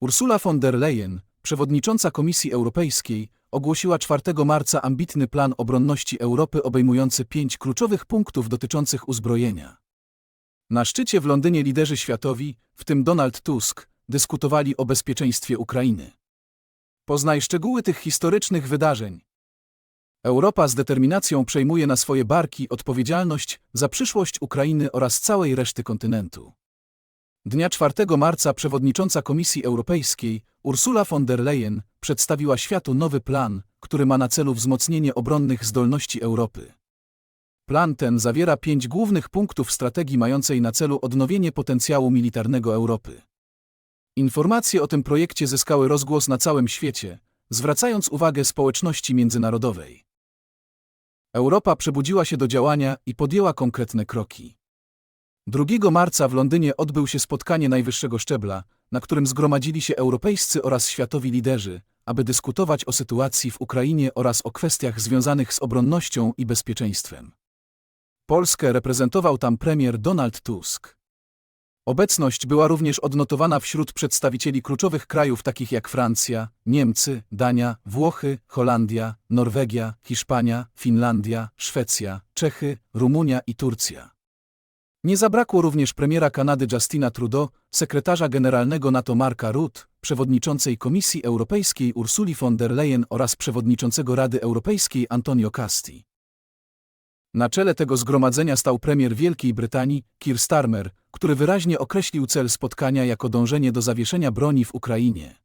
Ursula von der Leyen, przewodnicząca Komisji Europejskiej, ogłosiła 4 marca ambitny plan obronności Europy obejmujący pięć kluczowych punktów dotyczących uzbrojenia. Na szczycie w Londynie liderzy światowi, w tym Donald Tusk, dyskutowali o bezpieczeństwie Ukrainy. Poznaj szczegóły tych historycznych wydarzeń. Europa z determinacją przejmuje na swoje barki odpowiedzialność za przyszłość Ukrainy oraz całej reszty kontynentu. Dnia 4 marca przewodnicząca Komisji Europejskiej Ursula von der Leyen przedstawiła światu nowy plan, który ma na celu wzmocnienie obronnych zdolności Europy. Plan ten zawiera pięć głównych punktów strategii mającej na celu odnowienie potencjału militarnego Europy. Informacje o tym projekcie zyskały rozgłos na całym świecie, zwracając uwagę społeczności międzynarodowej. Europa przebudziła się do działania i podjęła konkretne kroki. 2 marca w Londynie odbył się spotkanie najwyższego szczebla, na którym zgromadzili się europejscy oraz światowi liderzy, aby dyskutować o sytuacji w Ukrainie oraz o kwestiach związanych z obronnością i bezpieczeństwem. Polskę reprezentował tam premier Donald Tusk. Obecność była również odnotowana wśród przedstawicieli kluczowych krajów takich jak Francja, Niemcy, Dania, Włochy, Holandia, Norwegia, Hiszpania, Finlandia, Szwecja, Czechy, Rumunia i Turcja. Nie zabrakło również premiera Kanady Justina Trudeau, sekretarza generalnego NATO Marka Rutte, przewodniczącej Komisji Europejskiej Ursuli von der Leyen oraz przewodniczącego Rady Europejskiej Antonio Casti. Na czele tego zgromadzenia stał premier Wielkiej Brytanii, Keir Starmer, który wyraźnie określił cel spotkania jako dążenie do zawieszenia broni w Ukrainie.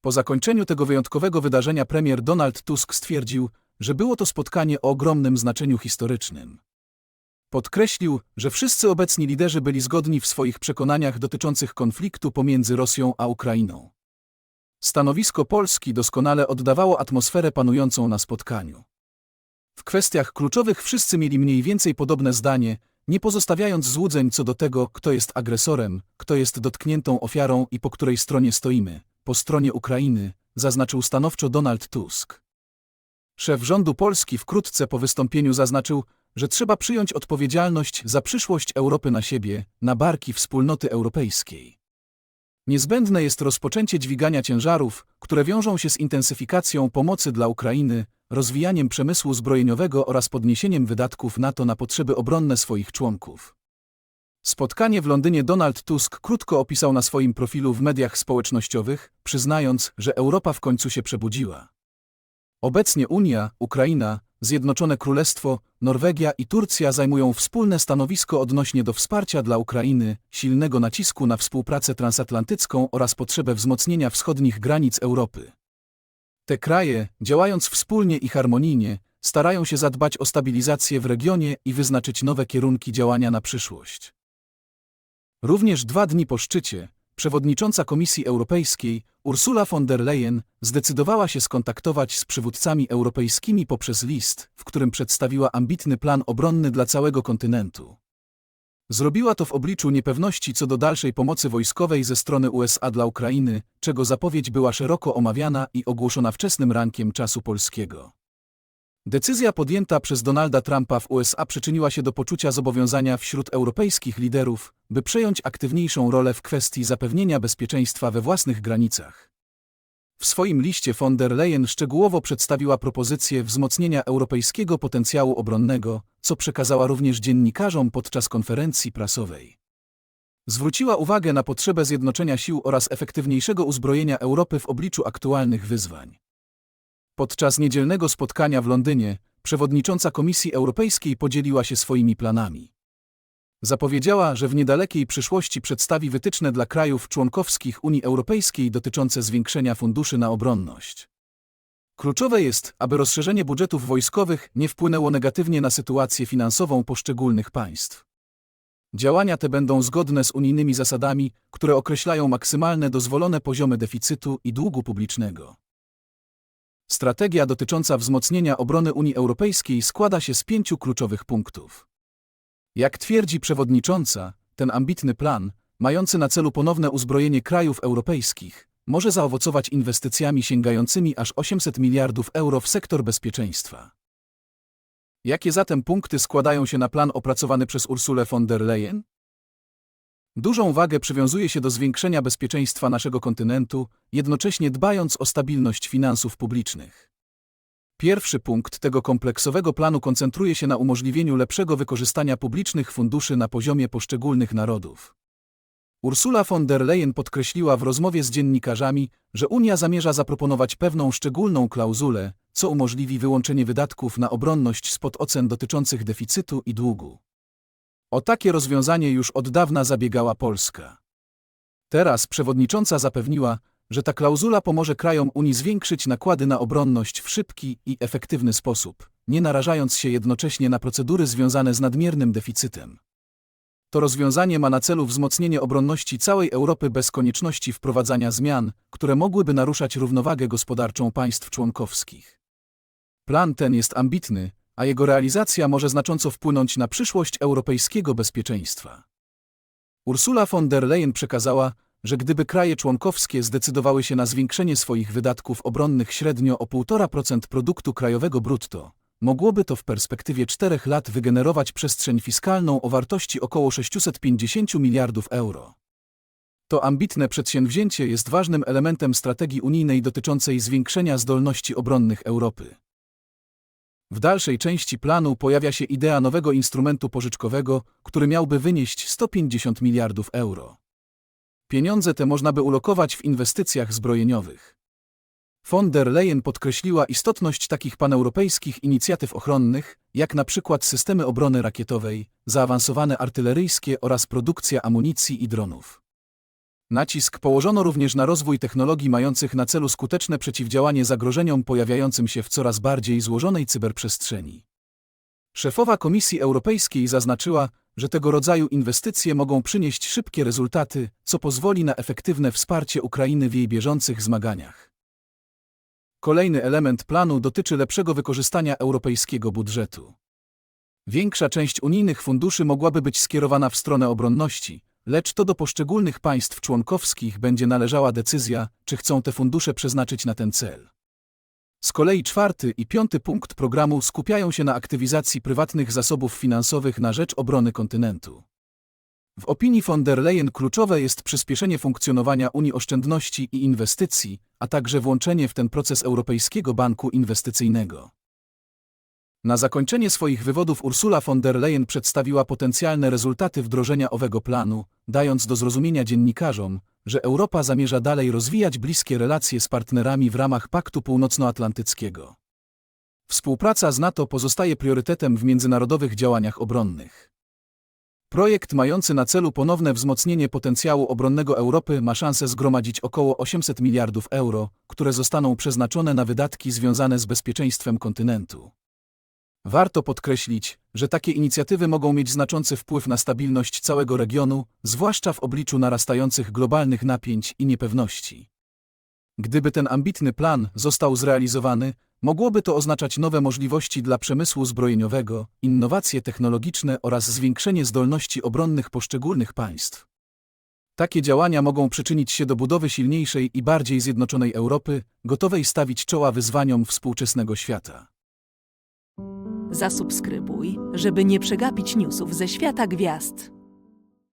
Po zakończeniu tego wyjątkowego wydarzenia premier Donald Tusk stwierdził, że było to spotkanie o ogromnym znaczeniu historycznym. Podkreślił, że wszyscy obecni liderzy byli zgodni w swoich przekonaniach dotyczących konfliktu pomiędzy Rosją a Ukrainą. Stanowisko Polski doskonale oddawało atmosferę panującą na spotkaniu. W kwestiach kluczowych wszyscy mieli mniej więcej podobne zdanie, nie pozostawiając złudzeń co do tego, kto jest agresorem, kto jest dotkniętą ofiarą i po której stronie stoimy, po stronie Ukrainy, zaznaczył stanowczo Donald Tusk. Szef rządu Polski wkrótce po wystąpieniu zaznaczył, że trzeba przyjąć odpowiedzialność za przyszłość Europy na siebie, na barki wspólnoty europejskiej. Niezbędne jest rozpoczęcie dźwigania ciężarów, które wiążą się z intensyfikacją pomocy dla Ukrainy, rozwijaniem przemysłu zbrojeniowego oraz podniesieniem wydatków NATO na potrzeby obronne swoich członków. Spotkanie w Londynie Donald Tusk krótko opisał na swoim profilu w mediach społecznościowych, przyznając, że Europa w końcu się przebudziła. Obecnie Unia, Ukraina, Zjednoczone Królestwo, Norwegia i Turcja zajmują wspólne stanowisko odnośnie do wsparcia dla Ukrainy, silnego nacisku na współpracę transatlantycką oraz potrzebę wzmocnienia wschodnich granic Europy. Te kraje, działając wspólnie i harmonijnie, starają się zadbać o stabilizację w regionie i wyznaczyć nowe kierunki działania na przyszłość. Również dwa dni po szczycie, przewodnicząca Komisji Europejskiej Ursula von der Leyen zdecydowała się skontaktować z przywódcami europejskimi poprzez list, w którym przedstawiła ambitny plan obronny dla całego kontynentu. Zrobiła to w obliczu niepewności co do dalszej pomocy wojskowej ze strony USA dla Ukrainy, czego zapowiedź była szeroko omawiana i ogłoszona wczesnym rankiem czasu polskiego. Decyzja podjęta przez Donalda Trumpa w USA przyczyniła się do poczucia zobowiązania wśród europejskich liderów, by przejąć aktywniejszą rolę w kwestii zapewnienia bezpieczeństwa we własnych granicach. W swoim liście von der Leyen szczegółowo przedstawiła propozycję wzmocnienia europejskiego potencjału obronnego, co przekazała również dziennikarzom podczas konferencji prasowej. Zwróciła uwagę na potrzebę zjednoczenia sił oraz efektywniejszego uzbrojenia Europy w obliczu aktualnych wyzwań. Podczas niedzielnego spotkania w Londynie przewodnicząca Komisji Europejskiej podzieliła się swoimi planami. Zapowiedziała, że w niedalekiej przyszłości przedstawi wytyczne dla krajów członkowskich Unii Europejskiej dotyczące zwiększenia funduszy na obronność. Kluczowe jest, aby rozszerzenie budżetów wojskowych nie wpłynęło negatywnie na sytuację finansową poszczególnych państw. Działania te będą zgodne z unijnymi zasadami, które określają maksymalne dozwolone poziomy deficytu i długu publicznego. Strategia dotycząca wzmocnienia obrony Unii Europejskiej składa się z pięciu kluczowych punktów. Jak twierdzi przewodnicząca, ten ambitny plan, mający na celu ponowne uzbrojenie krajów europejskich, może zaowocować inwestycjami sięgającymi aż 800 miliardów euro w sektor bezpieczeństwa. Jakie zatem punkty składają się na plan opracowany przez Ursulę von der Leyen? Dużą wagę przywiązuje się do zwiększenia bezpieczeństwa naszego kontynentu, jednocześnie dbając o stabilność finansów publicznych. Pierwszy punkt tego kompleksowego planu koncentruje się na umożliwieniu lepszego wykorzystania publicznych funduszy na poziomie poszczególnych narodów. Ursula von der Leyen podkreśliła w rozmowie z dziennikarzami, że Unia zamierza zaproponować pewną szczególną klauzulę, co umożliwi wyłączenie wydatków na obronność spod ocen dotyczących deficytu i długu. O takie rozwiązanie już od dawna zabiegała Polska. Teraz przewodnicząca zapewniła, że ta klauzula pomoże krajom Unii zwiększyć nakłady na obronność w szybki i efektywny sposób, nie narażając się jednocześnie na procedury związane z nadmiernym deficytem. To rozwiązanie ma na celu wzmocnienie obronności całej Europy bez konieczności wprowadzania zmian, które mogłyby naruszać równowagę gospodarczą państw członkowskich. Plan ten jest ambitny, a jego realizacja może znacząco wpłynąć na przyszłość europejskiego bezpieczeństwa. Ursula von der Leyen przekazała, że gdyby kraje członkowskie zdecydowały się na zwiększenie swoich wydatków obronnych średnio o 1,5% produktu krajowego brutto, mogłoby to w perspektywie czterech lat wygenerować przestrzeń fiskalną o wartości około 650 miliardów euro. To ambitne przedsięwzięcie jest ważnym elementem strategii unijnej dotyczącej zwiększenia zdolności obronnych Europy. W dalszej części planu pojawia się idea nowego instrumentu pożyczkowego, który miałby wynieść 150 miliardów euro. Pieniądze te można by ulokować w inwestycjach zbrojeniowych. Von der Leyen podkreśliła istotność takich paneuropejskich inicjatyw ochronnych, jak na przykład systemy obrony rakietowej, zaawansowane artyleryjskie oraz produkcja amunicji i dronów. Nacisk położono również na rozwój technologii mających na celu skuteczne przeciwdziałanie zagrożeniom pojawiającym się w coraz bardziej złożonej cyberprzestrzeni. Szefowa Komisji Europejskiej zaznaczyła, że tego rodzaju inwestycje mogą przynieść szybkie rezultaty, co pozwoli na efektywne wsparcie Ukrainy w jej bieżących zmaganiach. Kolejny element planu dotyczy lepszego wykorzystania europejskiego budżetu. Większa część unijnych funduszy mogłaby być skierowana w stronę obronności, lecz to do poszczególnych państw członkowskich będzie należała decyzja, czy chcą te fundusze przeznaczyć na ten cel. Z kolei czwarty i piąty punkt programu skupiają się na aktywizacji prywatnych zasobów finansowych na rzecz obrony kontynentu. W opinii von der Leyen kluczowe jest przyspieszenie funkcjonowania Unii Oszczędności i Inwestycji, a także włączenie w ten proces Europejskiego Banku Inwestycyjnego. Na zakończenie swoich wywodów Ursula von der Leyen przedstawiła potencjalne rezultaty wdrożenia owego planu, dając do zrozumienia dziennikarzom, że Europa zamierza dalej rozwijać bliskie relacje z partnerami w ramach Paktu Północnoatlantyckiego. Współpraca z NATO pozostaje priorytetem w międzynarodowych działaniach obronnych. Projekt mający na celu ponowne wzmocnienie potencjału obronnego Europy ma szansę zgromadzić około 800 miliardów euro, które zostaną przeznaczone na wydatki związane z bezpieczeństwem kontynentu. Warto podkreślić, że takie inicjatywy mogą mieć znaczący wpływ na stabilność całego regionu, zwłaszcza w obliczu narastających globalnych napięć i niepewności. Gdyby ten ambitny plan został zrealizowany, mogłoby to oznaczać nowe możliwości dla przemysłu zbrojeniowego, innowacje technologiczne oraz zwiększenie zdolności obronnych poszczególnych państw. Takie działania mogą przyczynić się do budowy silniejszej i bardziej zjednoczonej Europy, gotowej stawić czoła wyzwaniom współczesnego świata. Zasubskrybuj, żeby nie przegapić newsów ze świata gwiazd.